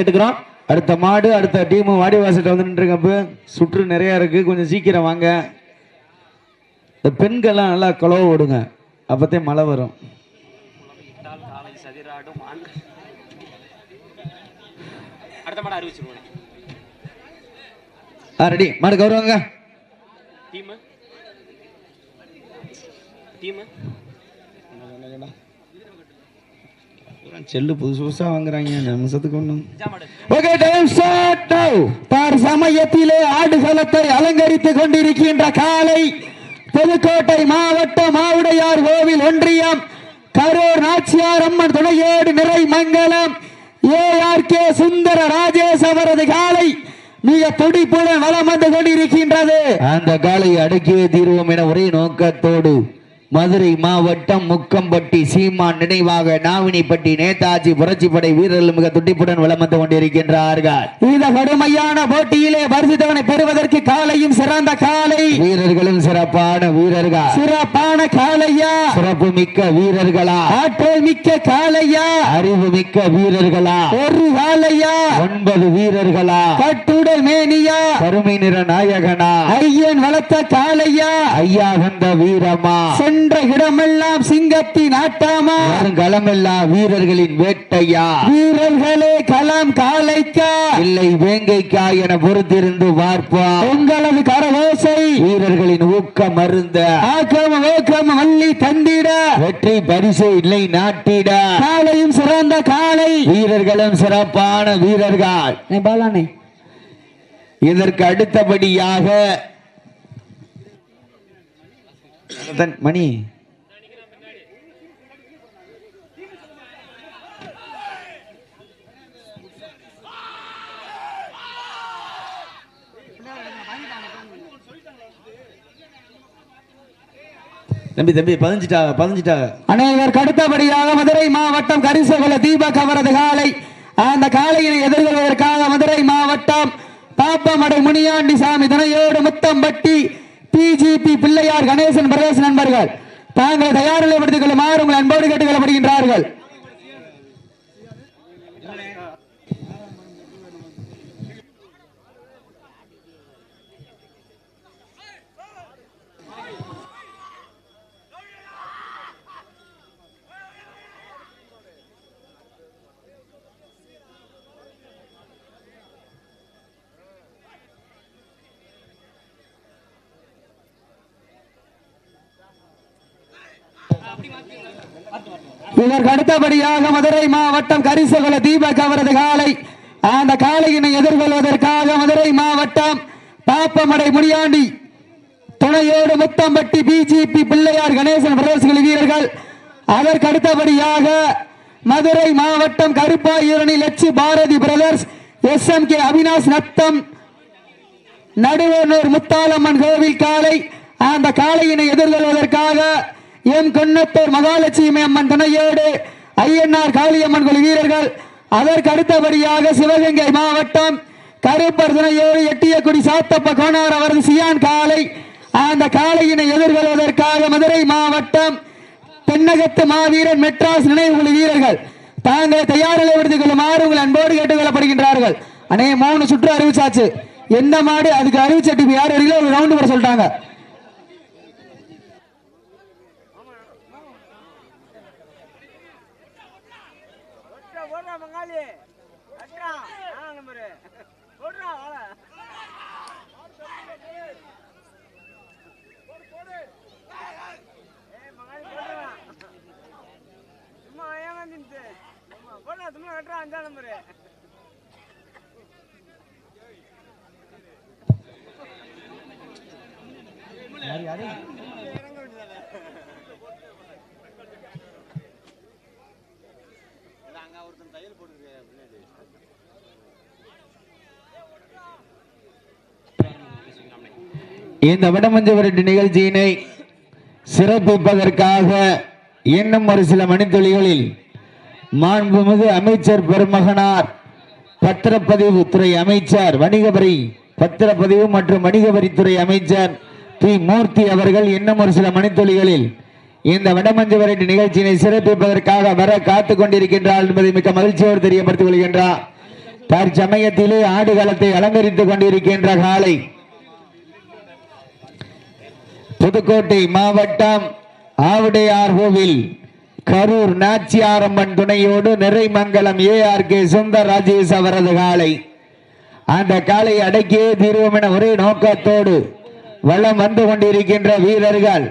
கேட்டுக்கிறோம். அடுத்த மாடு அடுத்த டீமு வாடி வாசல்கிட்ட வந்து நின்றுருக்கப்ப சுற்று நிறையா இருக்குது கொஞ்சம் சீக்கிரம் வாங்க. இந்த பெண்கள்லாம் நல்லா குழவு விடுங்க அப்போத்தே மழை வரும். ரெடி மாடு கௌரவங்க. டீமு டீமு செல்லு புதுசு புதுசாக வாங்குறாங்க. நிமிஷத்துக்கு ஒன்றும் ஜாமாடு ஓகே டைம் ஸ்டார்ட் நவ தார் சமயத்திலே ஆடுகளத்தை அலங்கரித்துக் கொண்டிருக்கின்ற காலை புதுக்கோட்டை மாவட்டம் மாவுடையார் கோவில் ஒன்றியம் கரூர் நாச்சியார் அம்மன் துணையோடு நிறை மங்கலம் A R K Sundara Rajesh அவரது காலை மிக துடிப்புடன் வலம் வந்து கொண்டிருக்கின்றது. அந்த காலை அடக்கியே தீர்வோம் என ஒரே நோக்கத்தோடு மதுரை மாவட்டம் முக்கம்பட்டி சீமான் நினைவாக நாவினிப்பட்டி நேதாஜி புரட்சிப்படை வீரர்கள் மிக துடிப்புடன் வலம் வந்து கொண்டிருக்கின்றார்கள். இந்த கடுமையான போட்டியிலே பரிசுத்தவனை பெறுவதற்கு காலையும் சிறந்த காலை. வீரர்களும் சிறப்பான வீரர்கள். சிறப்பான காலையா? சிறப்பு மிக்க வீரர்களா? ஆற்றல் மிக்க காலையா? அறிவு மிக்க வீரர்களா? ஒரு காலையா? ஒன்பது வீரர்களா? கட்டுடல் மேனியா? கருமை நிற நாயகனா? ஐயன் வளர்த்த காலையா? ஐயா வந்த வீரமா? சென்ற இடமெல்லாம் சிங்கத்தின் ஆட்டாமா? களமெல்லாம் வீரர்களின் வேட்டையா? வீரர்களே களம் காலைக்கா? இல்லை வேங்கைக்கா என பொறுத்திருந்து பார்ப்போம் உங்களது கரவோசை வீரர்களின் ஊக்கம் மருந்த ஆக்கம் ஊக்கம் மல்லி தந்திட. வெற்றி பரிசு இல்லை நாட்டிட. காலையும் சிறந்த காலை. வீரர்களும் சிறப்பான வீரர்கள். பாலானே. இதற்கு அடுத்தபடியாக தன் மணி தம்பி தம்பி பதிஞ்சிட்டாங்க பதிஞ்சிட்டாங்க அனைவருக்கு அடுத்தபடியாக மதுரை மாவட்டம் கரிசகுல தீபக் அவரது காலை அந்த காலையினை எதிர்கொள்வதற்காக மதுரை மாவட்டம் பாப்பமடை முனியாண்டி சாமி துணையோடு முத்தம்பட்டி பிஜிபி பிள்ளையார் கணேசன் பிரதேச நண்பர்கள் தாங்கள் தயார் நிலைப்படுத்திக் கொள்ளுமாறு உங்கள் அன்போடு கேட்டுக் கொள்ளப்படுகின்றார்கள் இதற்கு அடுத்தபடியாக மதுரை மாவட்டம் கரிசகுல தீபக் அவரது காலை. அந்த காளையினை எதிர்கொள்வதற்காக மதுரை மாவட்டம் பாப்பமடை முடியாண்டி துணையோடு முத்தம்பட்டி பிஜிபி பிள்ளையார் கணேசன் பிரதேசங்களின் வீரர்கள். அதற்கு அடுத்தபடியாக மதுரை மாவட்டம் Karuppayurani Latchu Bharathi brothers S M K Avinash Natham Naduvanur Muthalamman கோவில் காலை. அந்த காளையினை எதிர்கொள்வதற்காக என் கொன்னத்தூர் மகாலட்சுமி அம்மன் துணையோடு ஐயன்னார் காளியம்மன் குழு வீரர்கள் அதற்கு அடுத்தபடியாக சிவகங்கை மாவட்டம் கருப்பர் துணையோடு எட்டியக்குடி சாத்தப்ப கோனார் அவரது சியான் காலை அந்த காளையினை எதிர்கொள்வதற்காக மதுரை மாவட்டம் தென்னகத்து மாவீரன் மெட்ராஸ் நினைவு குழு வீரர்கள் தாங்கள் தயார் நிலைப்படுத்திக் கொள்ளுமாறு உங்கள் அன்போடு கேட்டுக்கொள்ளப்படுகின்றார்கள். கொள்ளப்படுகின்றார்கள் மூணு சுற்று அறிவிச்சாச்சு. எந்த மாடு? அதுக்கு அறிவிச்சட்டு யார்? அடிக்கல ஒரு ரவுண்டு போட சொல்லிட்டாங்க. நம்பரு இறங்க வேண்டியதானே அங்க ஒருத்தன் தையல் போட்டுருக்க பின்னாடி இந்த வடமஞ்ச விரட்டு நிகழ்ச்சியினை சிறப்பிப்பதற்காக இன்னும் ஒரு சில மணித்துளிகளில் மாண்புமிகு அமைச்சர் பெருமகனார் பத்திரப்பதிவு துறை அமைச்சர் வணிகவரி பத்திரப்பதிவு மற்றும் வணிகவரித்துறை அமைச்சர் பி மூர்த்தி அவர்கள் இன்னும் ஒரு சில மணித்துளிகளில் இந்த வடமஞ்சு வரட்டு நிகழ்ச்சியினை சிறப்பிப்பதற்காக வர காத்துக் கொண்டிருக்கின்றார் என்பதை மிக்க மகிழ்ச்சியோடு தெரியப்படுத்திக் கொள்கின்றார். தற்சமயத்திலே ஆடுகளத்தை அலங்கரித்துக் கொண்டிருக்கின்ற காலை புதுக்கோட்டை மாவட்டம் ஆவுடையார் கோவில் கரூர் நாச்சியாரம்மன் துணையோடு நிறைமங்கலம் A R K Sundar Rajesh அவரது காலை. அந்த காலை அடக்கியே தீர்வோம் என ஒரே நோக்கத்தோடு வளம் வந்து கொண்டிருக்கின்ற வீரர்கள்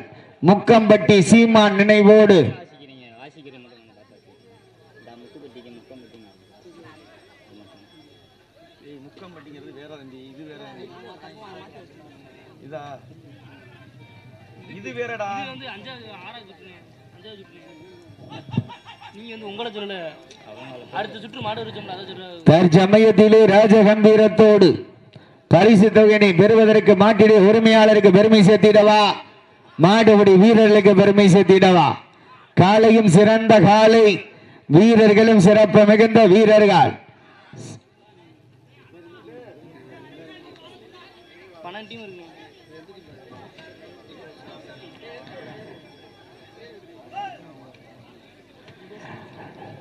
முக்கம்பட்டி சீமான் நினைவோடு. இது? வேறடா. தற்சமயத்திலே ராஜகம்பீரத்தோடு பரிசு தொகையினை பெறுவதற்கு மாட்டிட உரிமையாளருக்கு பெருமை சேர்த்திடவா? மாடுபடி வீரர்களுக்கு பெருமை சேர்த்திடவா? காலையும் சிறந்த காலை வீரர்களும் சிறப்பு மிகுந்த வீரர்கள். பன்னெண்டு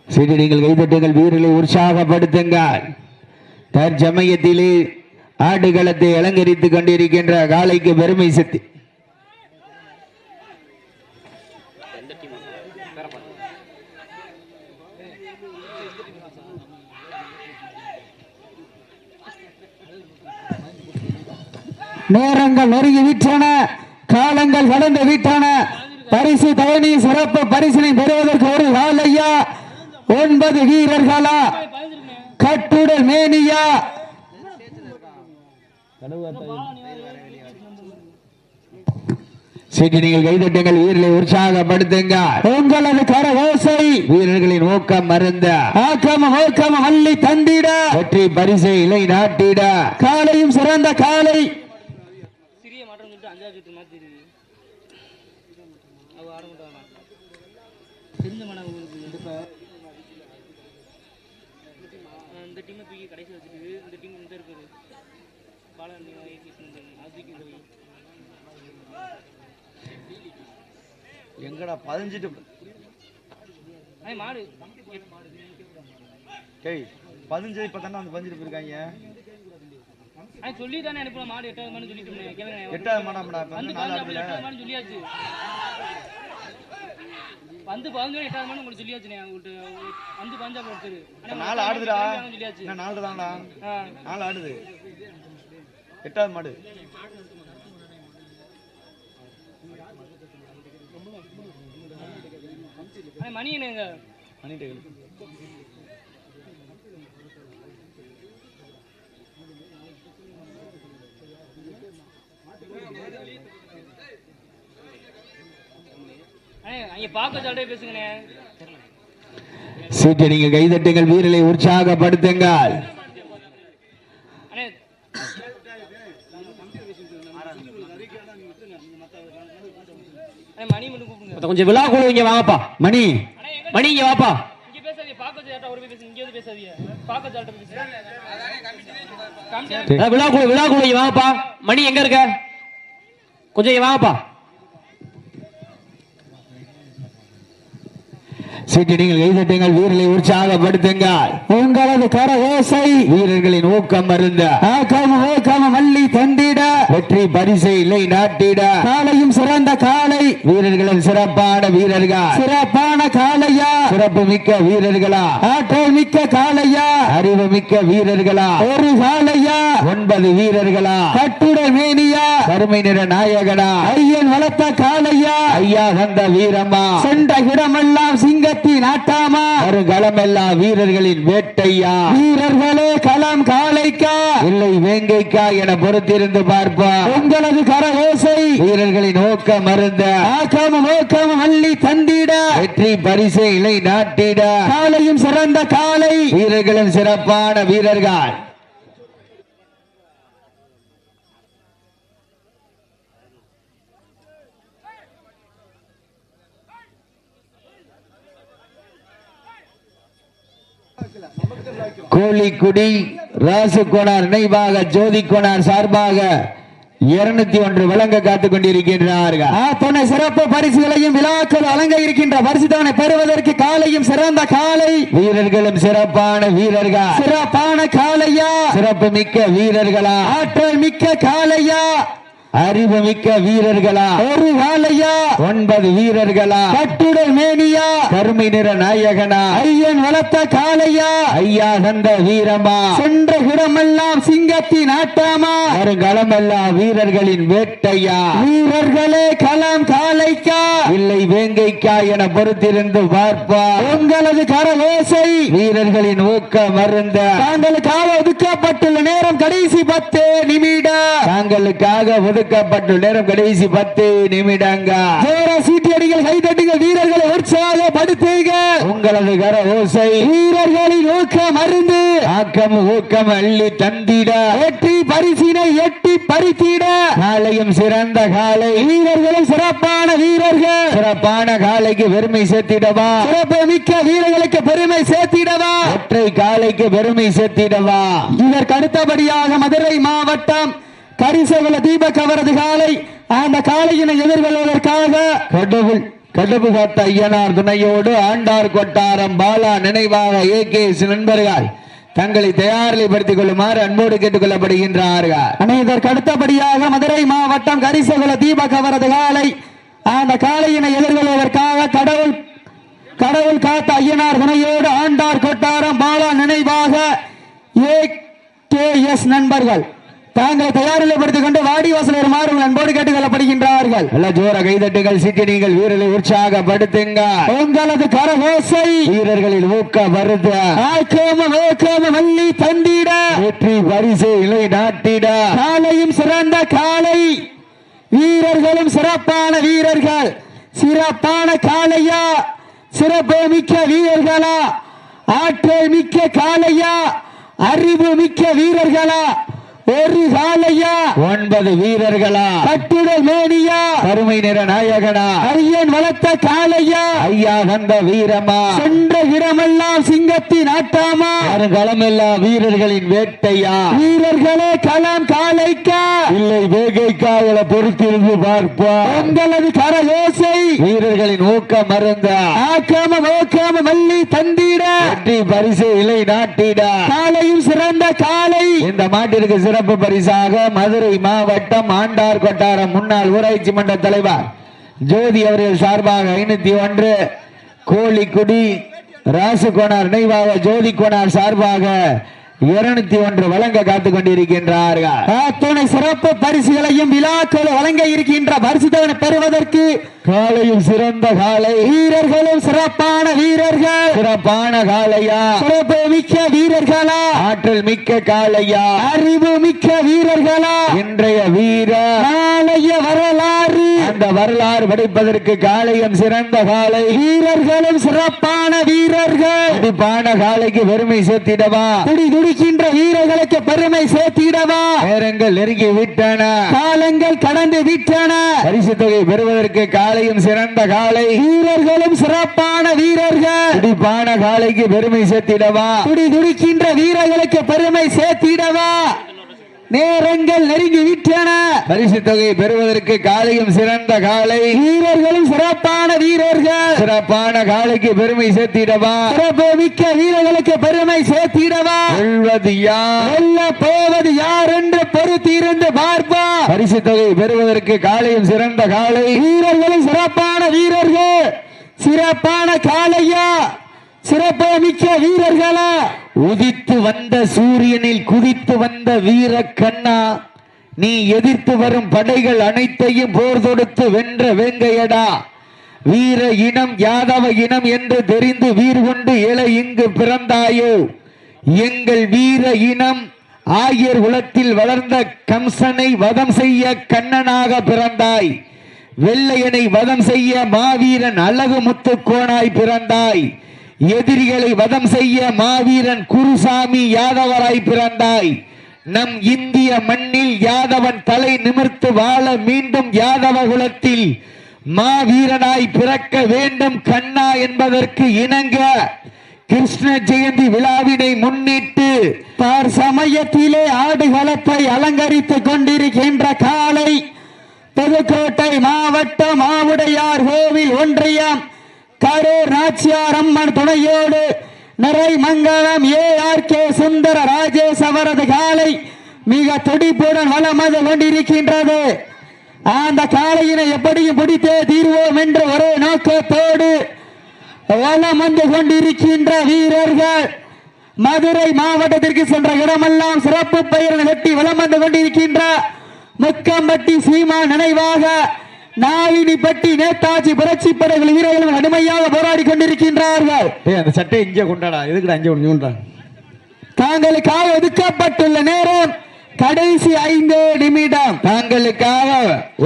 சரி நீங்கள் கைதட்டுங்கள் வீரர்களை உற்சாகப்படுத்துங்கள். தற்சமயத்திலே ஆடுகளத்தை அலங்கரித்துக் கொண்டிருக்கின்ற காலைக்கு பெருமை சக்தி நேரங்கள் நெருங்கி விட்டன காலங்கள் கடந்து விட்டன பரிசு தவணி சிறப்பு பரிசினை பெறுவதற்கு ஒரு காலையா ஒன்பது வீரர்களா? கட்டுடல் மேனியா? சரி நீங்கள் கைதட்டுங்கள் வீரர்களை உற்சாகப்படுத்துங்க. உங்களது கர ஓசை வீரர்களின் ஊக்கம் மருந்த. ஆக்கம ஊக்கம் அள்ளி தந்திட. வெற்றி பரிசை இலை நாட்டிட. காலையும் சிறந்த காலை. சிறிய மாற்றம் சொல்லிட்டு அஞ்சாவது சுற்று மாற்றிருக்கு அவ ஆட மாட்டாங்க தெரிஞ்ச மன உங்களுக்கு ஆ, இந்த டீமை தூக்கி கடைசி வச்சுட்டு இந்த டீம் இந்த இருக்குது பாலாண்டி அது தூக்கி இந்த வை. எங்கடா பதிஞ்சிட்டு மாடு. டேய் பதிஞ்சது இப்ப தானே வந்து பதிஞ்சிட்டு போயிருக்காங்க. சொல்லி தானே அனுப்பணும் மாடு எட்டாவது மாடு சொல்லிட்டு எட்டாவது மாடாமடா இப்ப வந்து வந்து நாலு பதினஞ்சு ஆடுல எட்டாவது மாடு சொல்லியாச்சு. வந்து பதினஞ்சு எட்டாவது மாடு உங்களுக்கு சொல்லியாச்சுண்ணே உங்கள்கிட்ட வந்து ஒருத்தர் இப்ப நாலு ஆடுதுடா. சொல்லியாச்சு. நாலு தான்டா நாலு ஆடுது. எட்டாவது மாடு. மணி என்னங்க பண்ணிட்டு அண்ணே அங்கே பார்க்க சொல்லிட்டே பேசுங்கண்ணே. சீட்டு நீங்கள் கைதட்டுங்கள் வீரர்களை உற்சாகப்படுத்துங்கள். கொஞ்சம் விழா குழு இங்க வாங்கப்பா. மணி. மணி இங்க வாப்பா. விழா குழு விழா குழு வாங்கப்பா. மணி எங்க இருக்க? கொஞ்சம் இங்க வாங்கப்பா. சீட்டு நீங்கள் கைதட்டுங்கள் வீரர்களை உற்சாகப்படுத்துங்கள். உங்களது கர ஓசை. வீரர்களின் ஊக்கம் ஊக்கம் மல்லி தந்திட. வெற்றி பரிசை இல்லை நாட்டிட. காலையும் சிறந்த காலை. வீரர்களின் சிறப்பான வீரர்கள். சிறப்பான காளையா சிறப்பு மிக்க வீரர்களா. ஆற்றல் மிக்க காளையா அறிவு மிக்க வீரர்களா. ஒரு காளையா ஒன்பது வீரர்களா. கட்டுடல் மேனியா. கருமை நிற நாயகனா. ஐயன் வளர்த்த காளையா ஐயா வந்த வீரமா சென்ற இடமெல்லாம் சிங்கத்தின் ஆட்டாமா ஒரு களமெல்லாம் வீரர்களின் வேட்டையா? வீரர்களே களம் காளைக்கா இல்லை வேங்கைக்கா என பொறுத்திருந்து பார்ப்பா. உங்களது கரகோசை. வீரர்களின் நோக்க மருந்த. ஆக்காம நோக்கம் அள்ளி தந்திட. வெற்றி பரிசை இலை நாட்டிட. காலையும் சிறந்த காலை. வீரர்களின் சிறப்பான வீரர்கள். கோழிக்குடி ராசு கோனார் நினைவாக ஜோதி கோனார் சார்பாக இருநூத்தி ஒன்று வழங்க காத்துக் கொண்டிருக்கின்றார்கள். துணை சிறப்பு பரிசுகளையும் விழாக்கள் வழங்க இருக்கின்ற பரிசுத்தவனை பெறுவதற்கு காலையும் சிறந்த காலை. வீரர்களும் சிறப்பான வீரர்கள். சிறப்பான காலையா? சிறப்பு மிக்க வீரர்களா? ஆற்றல் மிக்க காலையா? அறிவு மிக்க வீரர்களா? ஒரு காலையா ஒன்பது வீரர்களா? கட்டுடல் மேனியா? கருமை நிற நாயகனா? ஐயன் வளர்த்த காலையா ஐயா தந்த வீரமா? சென்ற இடமெல்லாம் சிங்கத்தின் ஆட்டாமா? வருங்களமெல்லாம் வீரர்களின் வேட்டையா? வீரர்களே களம் காலைக்கா இல்லை வேங்கைக்கா என பொறுத்திருந்து பார்ப்பா. உங்களது கரவேசை வீரர்களின் ஊக்க மருந்த தாங்களுக்காக ஒதுக்கப்பட்டுள்ள நேரம் கடைசி பத்து நிமிடம். தாங்களுக்காக ஒதுக்கப்பட்டுள்ள நேரம் கடைசி பத்து நிமிடங்க. ஜோர கைதட்டுகள் வீரர்களை உற்சாகப்படுத்துக. உங்களது கர ஓசை. வீரர்களின் ஊக்கம் மருந்து ஆக்கம் ஊக்கம் அள்ளி தந்திட. வெற்றி பரிசினை எட்டி பறித்திட. காலையும் சிறந்த காலை. வீரர்களும் சிறப்பான வீரர்கள். சிறப்பான காலைக்கு பெருமை சேர்த்திடவா. சிறப்பு மிக்க வீரர்களுக்கு பெருமை சேர்த்திடவா. ஒற்றை காலைக்கு பெருமை சேர்த்திடவா. இதற்கு அடுத்தபடியாக மதுரை மாவட்டம் கரிசவல தீபக் அவரது காலை அந்த காளையினை எதிர்கொள்வதற்காக கடவுள் கடவு காத்த ஐயனார் துணையோடு ஆண்டார் கொட்டாரம் பாலா நினைவாக ஏ கே நண்பர்கள் தங்களை தயாரிப்படுத்திக் கொள்ளுமாறு அன்போடு கேட்டுக் கொள்ளப்படுகின்றார்கள் இதற்கு அடுத்தபடியாக மதுரை மாவட்டம் கரிசகுல தீபக் அவரது காலை அந்த காளையினை எதிர்கொள்வதற்காக கடவுள் கடவுள் காத்த ஐயனார் துணையோடு ஆண்டார் கொட்டாரம் பாலா நினைவாக ஏ கே எஸ் நண்பர்கள் தாங்களை தயாரிப்படுத்திக் கொண்டு வாடி வாசல் வருமாறு அன்போடு கேட்டுக் கொள்ளப்படுகின்றார்கள் நல்ல ஜோர கைதட்டுகள் சிட்டி நீங்கள் வீரர்களை உற்சாகப்படுத்துங்க உங்களது கரகோசை. வீரர்களில் ஊக்க வருத ஆக்கோம வேக்கோம வள்ளி தந்திட வெற்றி பரிசு இலை நாட்டிட. காலையும் சிறந்த காலை. வீரர்களும் சிறப்பான வீரர்கள். சிறப்பான காளையா. சிறப்பு மிக்க வீரர்களா. ஆற்றல் மிக்க காளையா. அறிவு மிக்க வீரர்களா. ஒரு காளையா ஒன்பது வீரர்களா? கட்டுடல் மேனியா? கருமை நிற நாயகனா? ஐயன் வளர்த்த காளையா? ஐயா வந்த வீரமா? சென்ற இடமெல்லாம் சிங்கத்தின் ஆட்டாமா? களமெல்லாம் வீரர்களின் வேட்டையா? வீரர்களே களம் காளைக்கா? இல்லை வேகைக்கா என பொறுத்திருந்து பார்ப்பா. உங்களது கரகோசை வீரர்களின் ஊக்க மருந்த ஆக்காம ஓக்காம மல்லி தந்திட. பரிசு இலை நாட்டிட. காலையும் சிறந்த காலை இந்த மாட்டிற்கு சிறப்பு பரிசாக மதுரை மாவட்டம் ஆண்டார் கொட்டாரம் முன்னாள் ஊராட்சி மன்ற தலைவர் ஜோதி அவர்கள் சார்பாக ஐநூத்தி ஒன்று கோழிக்குடி ராசு கோனார் நினைவாக ஜோதி கோனார் சார்பாக இருநூத்தி ஒன்று வழங்க காத்துக் கொண்டிருக்கின்றார்கள். அத்துணை சிறப்பு பரிசுகளையும் விழாக்களை வழங்க இருக்கின்ற பரிசுத்தவனை பெறுவதற்கு காலையும் சிறந்த காலை. வீரர்களும் சிறப்பான வீரர்கள். சிறப்பான காலையா? சிறப்பு மிக்க வீரர்களா? ஆற்றல் மிக்க காலையா? அறிவு மிக்க வீரர்களா? இன்றைய வீர நாளைய வரலாறு. அந்த வரலாறு படிப்பதற்கு காலையும் சிறந்த காலை. வீரர்களும் சிறப்பான வீரர்கள். துடிப்பான காலைக்கு பெருமை சேர்த்திடவா? துடி துடிக்கின்ற வீரர்களுக்கு பெருமை சேர்த்திடவா? நேரங்கள் நெருங்கி விட்டன. காலங்கள் கடந்து விட்டன. பரிசு தொகை பெறுவதற்கு காலையும் சிறந்த காலை. வீரர்களும் சிறப்பான வீரர்கள். துடிப்பான காலைக்கு பெருமை சேர்த்திடவா? துடி துடிக்கின்ற வீரர்களுக்கு பெருமை சேர்த்திடவா? நேரங்கள் நெருங்கி விட்டன. பரிசு தொகை பெறுவதற்கு காலையும் சிறந்த காலை. வீரர்களும் சிறப்பான வீரர்கள். சிறப்பான காலைக்கு பெருமை சேர்த்திடவா? சிறப்பு மிக்க வீரர்களுக்கு பெருமை சேர்த்திடவா? சொல்வது யார்? வெல்ல போவது யார் என்று பொறுத்திருந்து பார்ப்பா பரிசு தொகை பெறுவதற்கு காலையும் சிறந்த காலை. வீரர்களும் சிறப்பான வீரர்கள். சிறப்பான காளையா சிறப்பு மிக்க வீரர்களா. உதித்து வந்த சூரியனில் குதித்து வந்த வீர கண்ணா நீ எதிர்த்து வரும் படைகள் அனைத்தையும் போர் தொடுத்து வென்ற வேங்கையடா. வீர இனம் யாதவ இனம் என்று தெரிந்து வீர் கொண்டு எழ இங்கு பிறந்தாயோ. எங்கள் வீர இனம் ஆயர் குலத்தில் வளர்ந்த கம்சனை வதம் செய்ய கண்ணனாக பிறந்தாய். வெள்ளையனை வதம் செய்ய மாவீரன் அழகு முத்துக்கோனாய் பிறந்தாய். எதிரிகளை வதம் செய்ய மாவீரன் குருசாமி யாதவராய் பிறந்தாய். நம் இந்திய மண்ணில் யாதவன் தலை நிமிர்த்து வாழ மீண்டும் யாதவ குலத்தில் மாவீரனாய் பிறக்க வேண்டும் கண்ணா என்பதற்கு இணங்க கிருஷ்ண ஜெயந்தி விழாவினை முன்னிட்டு தார் சமயத்திலே ஆடுகளத்தை அலங்கரித்துக் கொண்டிருக்கின்ற காலை புதுக்கோட்டை மாவட்டம் மாவுடையார் கோவில் ஒன்றியம் கரூர் நாச்சியார் அம்மன் துணையோடு நிறைமங்கலம் A R K Sundara Rajesh அவரது காலை மிக துடிப்புடன் வளம் வந்து கொண்டிருக்கின்றது. அந்த காளையினை எப்படியும் பிடித்தே தீர்வோம் என்ற ஒரே நோக்கத்தோடு வலம் வந்து கொண்டிருக்கின்ற வீரர்கள் மதுரை மாவட்டத்திற்கு சென்ற இடமெல்லாம் சிறப்பு பெயர் கட்டி வலம் வந்து கொண்டிருக்கின்ற முக்கம்பட்டி சீமா நினைவாக நாவினிப்பட்டி நேதாஜி புரட்சி படைகள் வீரர்கள் கடுமையாக போராடி கொண்டிருக்கின்றார்கள். அந்த சட்டை இங்கே கொண்டாடா. எதுக்குடா இங்கே கொண்டு தாங்களுக்காக ஒதுக்கப்பட்டுள்ள நேரம் கடைசி ஐந்து நிமிடம். தாங்களுக்காக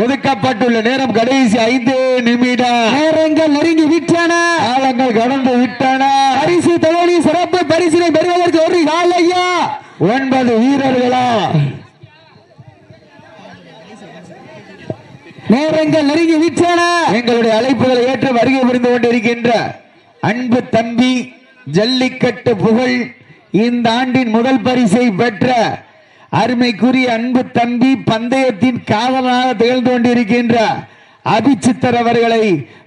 ஒதுக்கப்பட்டுள்ள நேரம் கடைசி ஐந்து நிமிடம். நேரங்கள் நெருங்கி விட்டன. காலங்கள் கடந்து விட்டன. பரிசு தொழிலி சிறப்பு பரிசினை பெறுவதற்கு ஒரு காலையா ஒன்பது வீரர்களா? நேரங்கள் நெருங்கி விட்டன. எங்களுடைய அழைப்புகளை ஏற்று வருகை புரிந்து கொண்டிருக்கின்ற அன்பு தம்பி ஜல்லிக்கட்டு புகழ் இந்த ஆண்டின் முதல் பரிசை பெற்ற அருமைக்குரிய அன்பு தம்பி பந்தயத்தின் காவலாக திகழ்ந்து கொண்டிருக்கின்ற அபிச்சித்தர் அவர்களை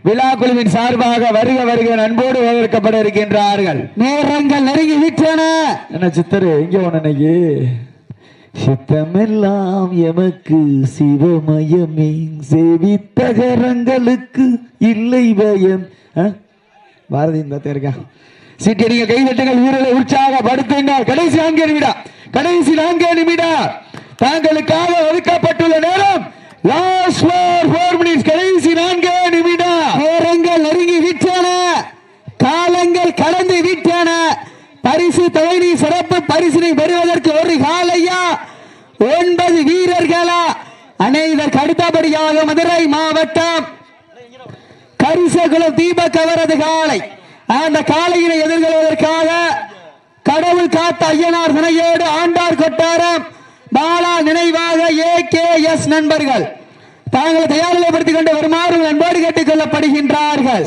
விழா குழுவின் சார்பாக வருக வருக அன்போடு வரவேற்கப்பட இருக்கின்றார்கள். நேரங்கள் நெருங்கி விட்டன. என்ன சித்தரு இங்க உனக்கு சித்தமெல்லாம் எமக்கு சிவமயமே. செவித்தகரங்களுக்கு இல்லை பயம். ஆ? பாரதி இந்த இருக்கான் சீட்டி நீங்க கைதட்டுங்கள் வீரர்களை உற்சாகப்படுத்துங்கள். கடைசி நான்கே நிமிடம். கடைசி நான்கே நிமிடம். தாங்களுக்காக ஒதுக்கப்பட்டுள்ள நேரம். லாஸ்ட் ஃபோர் ஃபோர் மினிட்ஸ் கடைசி நான்கே நிமிடம். நேரங்கள் நெருங்கி விட்டன. காலங்கள் கடந்து விட்டன. பரிசு தொகைனி சிறப்பு பரிசினை பெறுவதற்கு ஒரு காலையா? ஒன்பது வீரர்களா? அனைவருக்கு அடுத்தபடியாக மதுரை மாவட்டம் கரிசகுலம் தீபக் அவரது காலை. அந்த காலையினை எதிர்கொள்வதற்காக கடவுள் காத்த ஐயனார் துணையோடு ஆண்டார் கொட்டாரம். பாலா நினைவாக ஏ கே எஸ் நண்பர்கள். தாங்களை தயாரிப்படுத்திக் கொண்டு வருமாறு நண்போடு கேட்டுக் கொள்ளப்படுகின்றார்கள்.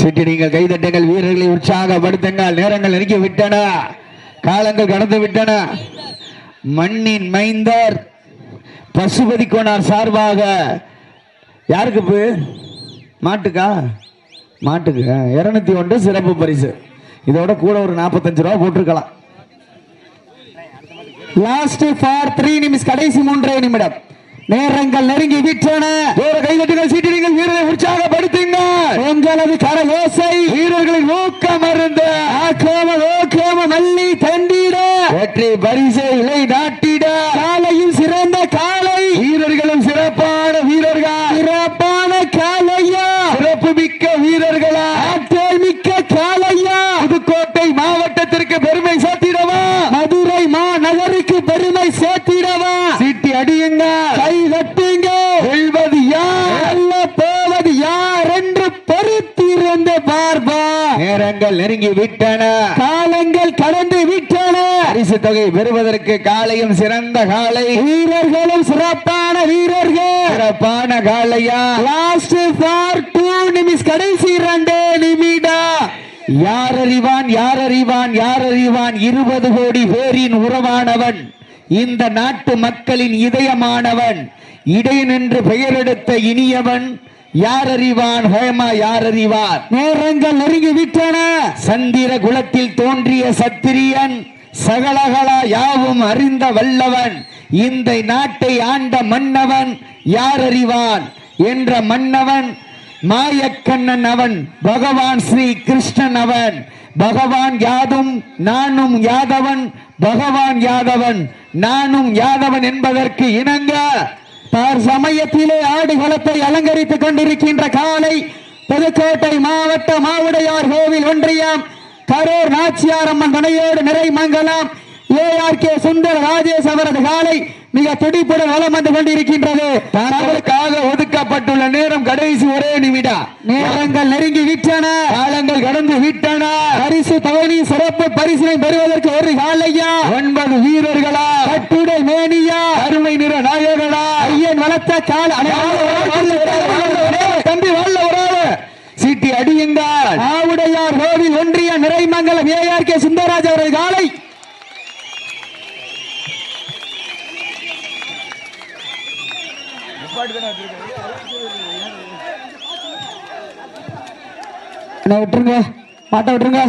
சிட்டி நீங்கள் கைதட்டுங்கள் வீரர்களை உற்சாகப்படுத்துங்கள். நேரங்கள் நெருங்கி விட்டன காலங்கள் கடந்து விட்டன மண்ணின் மைந்தர் பசுபதி கோனார் சார்பாக யாருக்கு இப்போ மாட்டுக்கா? மாட்டுக்கு. இருநூத்தி ஒன்று சிறப்பு பரிசு. இதோட கூட ஒரு நாற்பத்தஞ்சு ரூபா போட்டிருக்கலாம். லாஸ்ட் ஃபார் த்ரீ நிமிஷம் கடைசி மூன்றே நிமிடம். நேரங்கள் நெருங்கி விட்டன. தூர கைதட்டுங்கள் சீட்டிடுங்கள் வீரரை உற்சாகப்படுத்துங்கள். உங்களது கரலோசை வீரர்களின் ஊக்கம் அருந்த. ஆக்கோம ஓக்கோம மல்லி தண்டிட. வெற்றி பரிசை இலை நாட்டிட. காலையும் சிறந்த காலை. வீரர்களும் சிறப்பான வீரர்கள். சிறப்பான காலையா சிறப்பு மிக்க வீரர்களா ஆற்றல் மிக்க காலையா புதுக்கோட்டை மாவட்டத்திற்கு பெருமை சேர்த்திடவா மதுரை மாநகருக்கு பெருமை சேர்த்திடவா சீட்டி அடியுங்க கை தட்டுங்க வெல்வது யார் வெல்ல போவது யார் என்று பொறுத்திருந்து பார்ப்பா நேரங்கள் நெருங்கி விட்டன. காலங்கள் கடந்து விட்டன. பரிசு தொகை பெறுவதற்கு காலையும் சிறந்த காலை. வீரர்களும் சிறப்பான வீரர்கள். சிறப்பான காலையா? லாஸ்ட் ஃபார் டூ நிமிஷம் கடைசி இரண்டு நிமிடம் யார் அறிவான் யார் அறிவான் யார் அறிவான்? இருபது கோடி பேரின் உறவானவன். இந்த நாட்டு மக்களின் இதயமானவன். இடையன் என்று பெயரெடுத்த இனியவன். யார் அறிவான் ஹேமா யார் அறிவான் நேரங்கள் நெருங்கி விட்டன. சந்திர குலத்தில் தோன்றிய சத்திரியன் சகலகலா யாவும் அறிந்த வல்லவன் இந்த நாட்டை ஆண்ட மன்னவன் யார் அறிவான் என்ற மன்னவன் மாயக்கண்ணன் அவன் பகவான் ஸ்ரீ கிருஷ்ணன் அவன். பகவான் யாதும் நானும் யாதவன் பகவான் யாதவன் நானும் யாதவன் என்பதற்கு இணங்க தற்சமயத்திலே ஆடுகளத்தை அலங்கரித்துக் கொண்டிருக்கின்ற காலை புதுக்கோட்டை மாவட்ட மாவுடையார் கோவில் ஒன்றியம் கரூர் நாச்சியார் அம்மன் துணையோடு நிறைமங்கலம் A R K Sundara Rajesh அவரது காலை மிக துடிப்புடன் வலம் வந்து கொண்டிருக்கின்றது. தங்களுக்காக ஒதுக்கப்பட்டுள்ள நேரம் கடைசி ஒரே நிமிடம். நேரங்கள் நெருங்கி விட்டன. காலங்கள் கடந்து விட்டன. பரிசு தவணி சிறப்பு பரிசினை பெறுவதற்கு ஒரு காலையா? ஒன்பது வீரர்களா? கட்டுடை மேனியா? அருமை நிற நாயகனா? ஐயன் வளர்த்த கால் தம்பி வாழ்ல ஒரு சீட்டி அடியுங்கள். ஆவுடையார் கோவில் ஒன்றிய நிறைமங்கலம் ஏஆர் கே சுந்தரராஜ் அவர்கள் காலை. விட்டுருங்க? மாட்ட விட்டுருங்க.